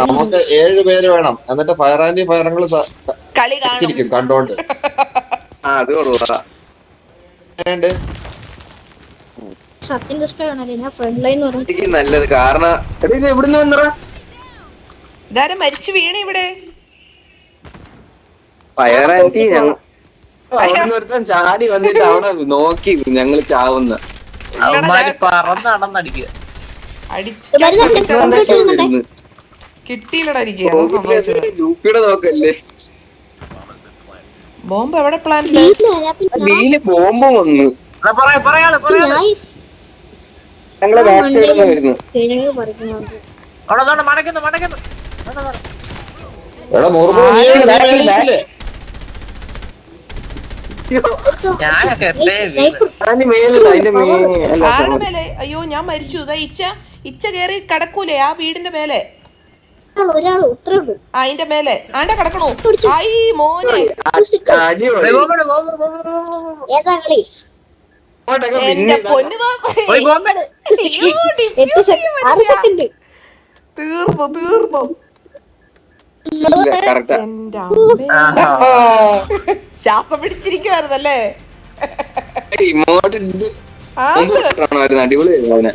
നമുക്ക് ഏഴ് പേര് വേണം. എന്നിട്ട് ഫയർ ആൻഡ് ഫയറങ്ങൾ കളി കാണും കണ്ടോണ്ട്. അത്? സത്യം നല്ലത് കാരണം എവിടുന്ന് ഇതാരും മരിച്ചു വീണ് ഇവിടെ. ഫയർ ആന്റി ഒരുത്തൻ ചാടി വന്നിട്ട് അവിടെ നോക്കി ഞങ്ങൾ ചാവുന്ന. പറന്ന് നടന്നടിക്കുക. കിട്ടിയില്ലടാ എനിക്ക് ബോംബ് എവിടെ പ്ലാൻ ബോംബ് വന്നു. ഞങ്ങളെ മടക്കുന്നു മടക്കുന്നു. അയ്യോ ഞാൻ മരിച്ചു. ഇതാ ഇച്ച ഇച്ച കേറി കടക്കൂലേ ആ വീടിന്റെ മേലെ? ഒരാൾ ഉത്തരേ ഉള്ളൂ ആ അതിന്റെ മേലെ. ആണ്ട കിടക്കണു. ഐ മോനെ. ഏതാ കളി? എന്റെ പിന്നെ തീർന്നു തീർന്നു. എന്റെ പിടിച്ചിരിക്കുവായിരുന്നല്ലേ? അടിപൊളിയായിരുന്നു അവനെ.